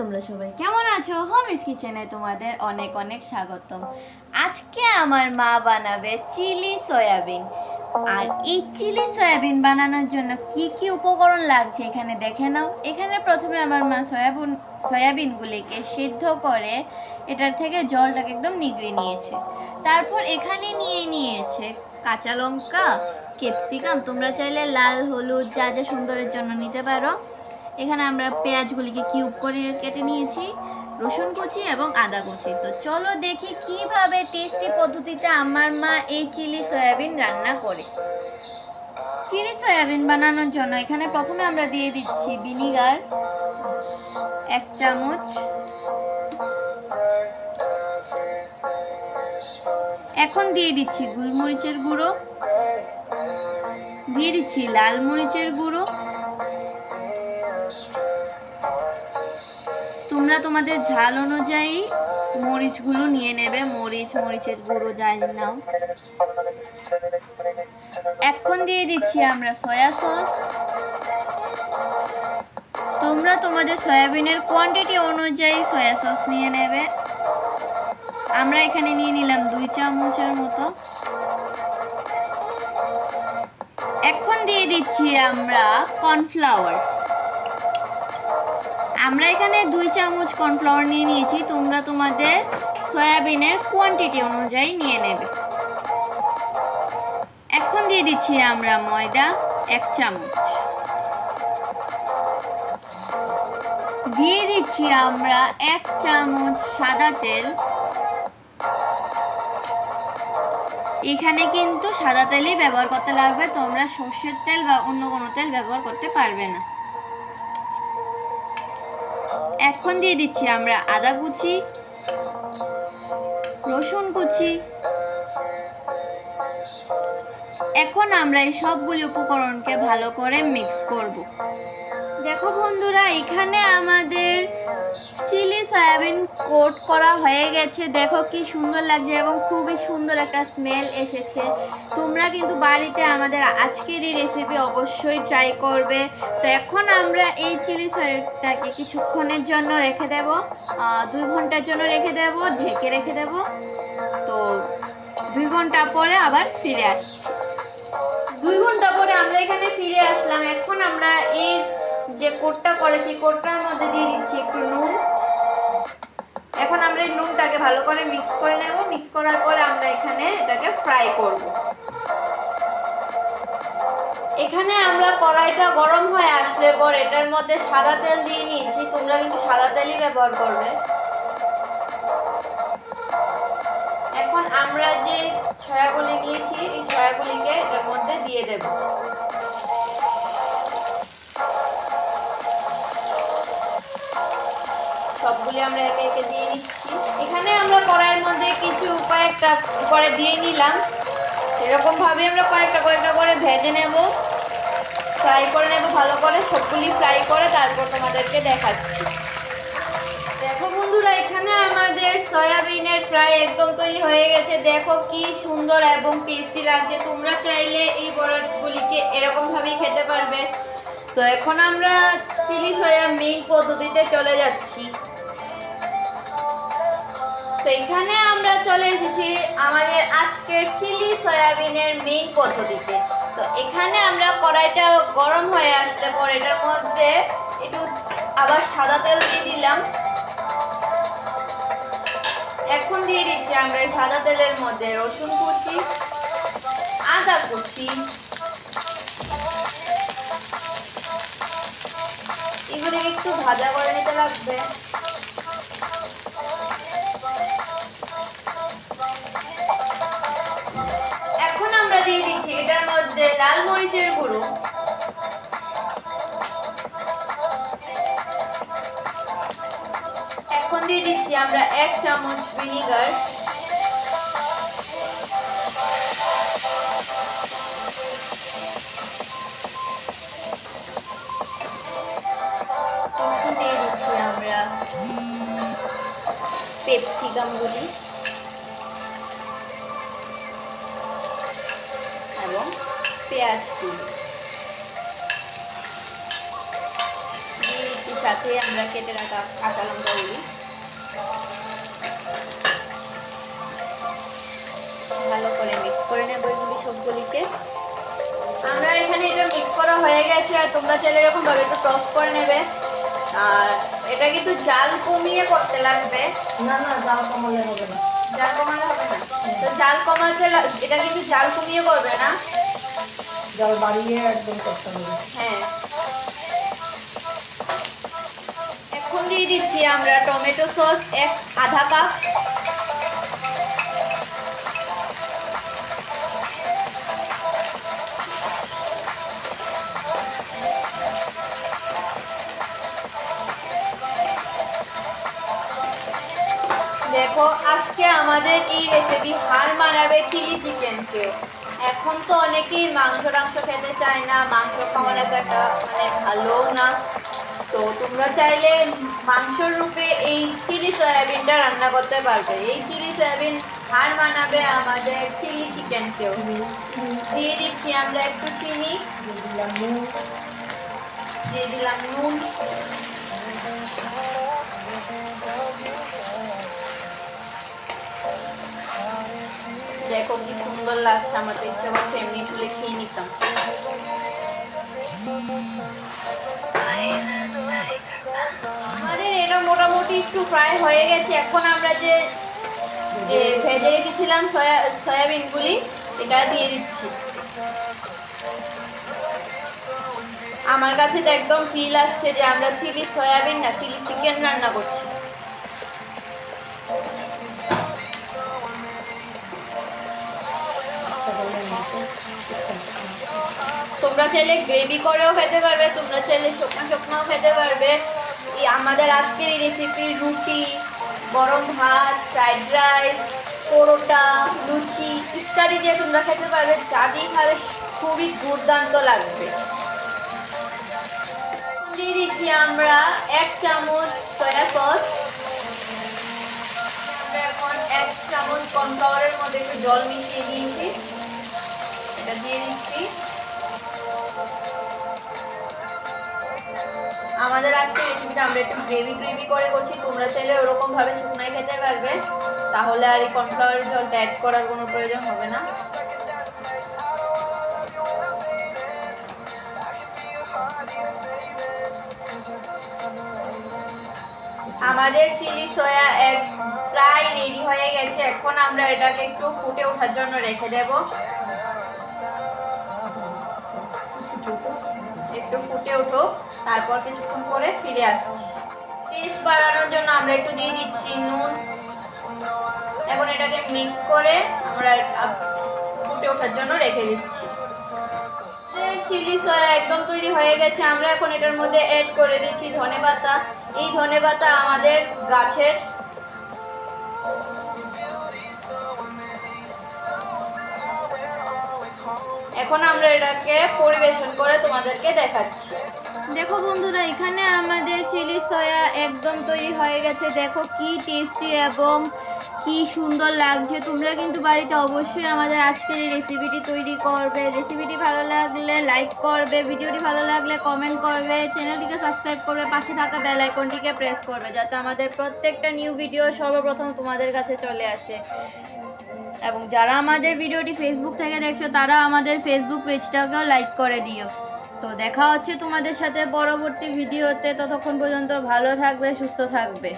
তোমরা সবাই কেমন আছো? হোমিস কিচেনে তোমাদের অনেক অনেক স্বাগতম। আজকে আমার মা বানাবে চিলি সয়াবিন। আর এই চিলি সয়াবিন বানানোর জন্য কি কি উপকরণ লাগছে এখানে দেখে নাও। এখানে প্রথমে আমার মা সয়াবিন, সয়াবিনগুলিকে সিদ্ধ করে এটার থেকে জলটাকে একদম নিগড়ে নিয়েছে। তারপর এখানে নিয়ে নিয়েছে কাঁচা লঙ্কা, ক্যাপসিকাম। তোমরা চাইলে লাল, হলুদ, যা যা সুন্দরের জন্য নিতে পারো। এখানে আমরা পেঁয়াজগুলিকে কিউব করে কেটে নিয়েছি, রসুন কুচি এবং আদা কুচি। তো চলো দেখি কীভাবে টেস্টি পদ্ধতিতে আমার মা এই চিলি সয়াবিন রান্না করে। চিলি সয়াবিন বানানোর জন্য এখানে প্রথমে আমরা দিয়ে দিচ্ছি ভিনিগার, এক চামচ, এখন দিয়ে দিচ্ছি গোলমরিচের গুঁড়ো, দিয়ে দিচ্ছি লাল মরিচের গুঁড়ো তোমরা তোমাদের ঝাল অনুযায়ী মরিচগুলো নিয়ে নেবে, মরিচ, মরিচের গুঁড়ো যাই নাও। এখন দিয়ে দিচ্ছি আমরা সয়া সস। তোমরা তোমাদের সয়াবিনের কোয়ান্টিটি অনুযায়ী সয়া সস নিয়ে নেবে। আমরা এখানে নিয়ে নিলাম দুই চামচের মতো। এখন দিয়ে দিচ্ছি আমরা কর্নফ্লাওয়ার আমরা এখানে দুই চামচ কর্নফ্লাওয়ার নিয়ে নিয়েছি, তোমরা তোমাদের সয়াবিনের কোয়ান্টিটি অনুযায়ী নিয়ে নেবে। এখন দিয়ে দিচ্ছি আমরা ময়দা এক চামচ। দিয়ে দিচ্ছি আমরা এক চামচ সাদা তেল। এখানে কিন্তু সাদা তেলই ব্যবহার করতে লাগবে, তোমরা সর্ষের তেল বা অন্য কোনো তেল ব্যবহার করতে পারবে না। এখন দিয়ে দিচ্ছি আমরা আদা কুচি, রসুন কুচি। এখন আমরা এই সবগুলি উপকরণকে ভালো করে মিক্স করব। দেখো বন্ধুরা, এখানে আমাদের চিলি সয়াবিন কোট করা হয়ে গেছে। দেখো কি সুন্দর লাগছে এবং খুবই সুন্দর একটা স্মেল এসেছে। তোমরা কিন্তু বাড়িতে আমাদের আজকের এই রেসিপি অবশ্যই ট্রাই করবে। তো এখন আমরা এই চিলি সয়াবিনটাকে কিছুক্ষণের জন্য রেখে দেব। দুই ঘণ্টার জন্য রেখে দেব, ঢেকে রেখে দেব। তো দুই ঘণ্টা পরে আবার ফিরে আসছি। দুই ঘণ্টা পরে আমরা এখানে ফিরে আসলাম। এখন আমরা এই যে কোটটা করেছি কোটটার মধ্যে দিয়ে দিচ্ছি একটু নুন। এখন আমরা এই নুনটাকে ভালো করে মিক্স করে নেব। মিক্স করার পরে আমরা এখানে এটাকে ফ্রাই করব। এখানে আমরা কড়াইটা গরম হয়ে আসলে পর এটার মধ্যে সাদা তেল দিয়ে নিয়েছি। তোমরা কিন্তু সাদা তেলই ব্যবহার করবে। এখন আমরা যে ছয়াগুলি নিয়েছি, এই ছয়াগুলিকে এটার মধ্যে দিয়ে দেব। সবগুলি আমরা একে একে দিয়ে নিচ্ছি। এখানে আমরা কড়াইয়ের মধ্যে কিছু কয়েকটা করে দিয়ে নিলাম। এরকমভাবে আমরা কয়েকটা কয়েকটা করে ভেজে নেব। ফ্রাই করে নেব ভালো করে, সবগুলি ফ্রাই করে তারপর তোমাদেরকে দেখাচ্ছি। দেখো বন্ধুরা, এখানে আমাদের সয়াবিনের ফ্রাই একদম তৈরি হয়ে গেছে। দেখো কি সুন্দর এবং টেস্টি লাগছে। তোমরা চাইলে এই বড়গুলিকে এরকমভাবেই খেতে পারবে। তো এখন আমরা চিলি সয়া মেইন পদ্ধতিতে চলে যাচ্ছি। তো এখানে আমরা চলে এসেছি আমাদের আজকের চিলি সয়াবিনের মেইন পদ্ধতিতে। তো এখানে আমরা কড়াইটা গরম হয়ে আসলে পর এটার মধ্যে একটু আবার সাদা তেল দিয়ে দিলাম। এখন দিয়ে দিচ্ছি আমরা এই সাদা তেলের মধ্যে রসুন কুচি, আদা কুচি। এগুলিকে একটু ভাজা করে নিতে লাগবে। মধ্যে লাল মরিচের গুঁড়ো। এখন দিয়ে দিচ্ছি আমরা এক চামচ ভিনিগার। দিয়ে দিচ্ছি আমরা পেপসিকামগুলি এবং দিয়ে দিচ্ছি সাথে আমরা কেটে রাখা কাঁচা লঙ্কাগুলি ভালো করে মিক্স করে নেব এগুলি সবগুলিকে। আমরা এখানে এটা মিক্স করা হয়ে গেছে আর তোমরা চাইলে এরকম ভাবে একটু টস করে নেবে। আর এটা কিন্তু জাল কমিয়ে করতে লাগবে। না না জাল কমালে হবে না। জাল কমালে হবে না? তো জাল কমাতে এটা কিন্তু জাল কমিয়ে করবে না। জাল বাড়িয়ে একদম করতে হবে। হ্যাঁ। এখন দিয়ে দিচ্ছি আমরা টমেটো সস, এক আধা কাপ। দেখো, আজকে আমাদের এই রেসিপি হার মানাবে চিলি চিকেনকে। এখন তো অনেকেই মাংস টাংস খেতে চায় না, মাংস খাওয়ার একটা মানে ভালো না। তো তোমরা চাইলে মাংসর রূপে এই চিলি সয়াবিনটা রান্না করতে পারবে। এই চিলি সয়াবিন হার মানাবে আমাদের চিলি চিকেনকেও দিয়ে দিচ্ছি আমরা একটু চিনি। দিয়ে দিলাম নুন। দেখো কি সুন্দর লাগছে, আমার তো ইচ্ছে করছে এমনি তুলে খেয়ে নিতাম। আমাদের এটা মোটামুটি একটু ফ্রাই হয়ে গেছে। এখন আমরা যে ভেজে রেখেছিলাম সয়া, সয়াবিনগুলি, এটা দিয়ে দিচ্ছি। আমার কাছে তো একদম ফিল আসছে যে আমরা চিলি সয়াবিন না চিলি চিকেন রান্না করছি। তোমরা চাইলে গ্রেভি করেও খেতে পারবে, তোমরা চাইলে শুকনো শুকনোও খেতে পারবে। আমাদের আজকের এই রেসিপি রুটি, গরম ভাত ফ্রাইড রাইস পরোটা, লুচি ইত্যাদি দিয়ে তোমরা খেতে পারবে, যা দিয়ে খাবে খুবই দুর্দান্ত লাগবে। দিয়ে দিচ্ছি আমরা এক চামচ সয়া সস এখন এক চামচ কর্নফ্লাওয়ারের মধ্যে একটু জল মিশিয়ে দিয়েছি। এটা দিয়ে দিচ্ছি। আমাদের আজকে রেসিপিটা আমরা একটু গ্রেভি গ্রেভি করে করছি। তোমরা চাইলে ওরকম ভাবে শুকনাই খেতে পারবে। তাহলে আর এই কর্নফ্লাওয়ারের জলটা অ্যাড করার কোনো প্রয়োজন হবে না। আমাদের চিলি সয়া এক প্রায় রেডি হয়ে গেছে। এখন আমরা এটাকে একটু ফুটে ওঠার জন্য রেখে দেব। উঠুক তারপর কিছুক্ষণ পরে ফিরে আসছি। টেস্ট বাড়ানোর জন্য আমরা একটু দিয়ে দিচ্ছি নুন। এখন এটাকে মিক্স করে আমরা ফুটে ওঠার জন্য রেখে দিচ্ছি। চিলি সয়া একদম তৈরি হয়ে গেছে। আমরা এখন এটার মধ্যে অ্যাড করে দিচ্ছি ধনেপাতা এই ধনেপাতা আমাদের গাছের এখন আমরা এটাকে পরিবেশন করে তোমাদেরকে দেখাচ্ছি। দেখো বন্ধুরা, এখানে আমাদের চিলি সয়া একদম তৈরি হয়ে গেছে। দেখো কি টেস্টি এবং কি সুন্দর লাগছে। তোমরা কিন্তু বাড়িতে অবশ্যই আমাদের আজকের এই রেসিপিটি তৈরি করবে। রেসিপিটি ভালো লাগলে লাইক করবে ভিডিওটি ভালো লাগলে কমেন্ট করবে চ্যানেলটিকে সাবস্ক্রাইব করবে, পাশে থাকা বেল আইকনটিকে প্রেস করবে, যাতে আমাদের প্রত্যেকটা নিউ ভিডিও সর্বপ্রথম তোমাদের কাছে চলে আসে। এবং যারা আমাদের ভিডিওটি ফেসবুক থেকে দেখছ, তারা আমাদের ফেসবুক পেজটাকেও লাইক করে দিও। তো দেখা হচ্ছে তোমাদের সাথে পরবর্তী ভিডিওতে ততক্ষণ পর্যন্ত ভালো থাকবে, সুস্থ থাকবে।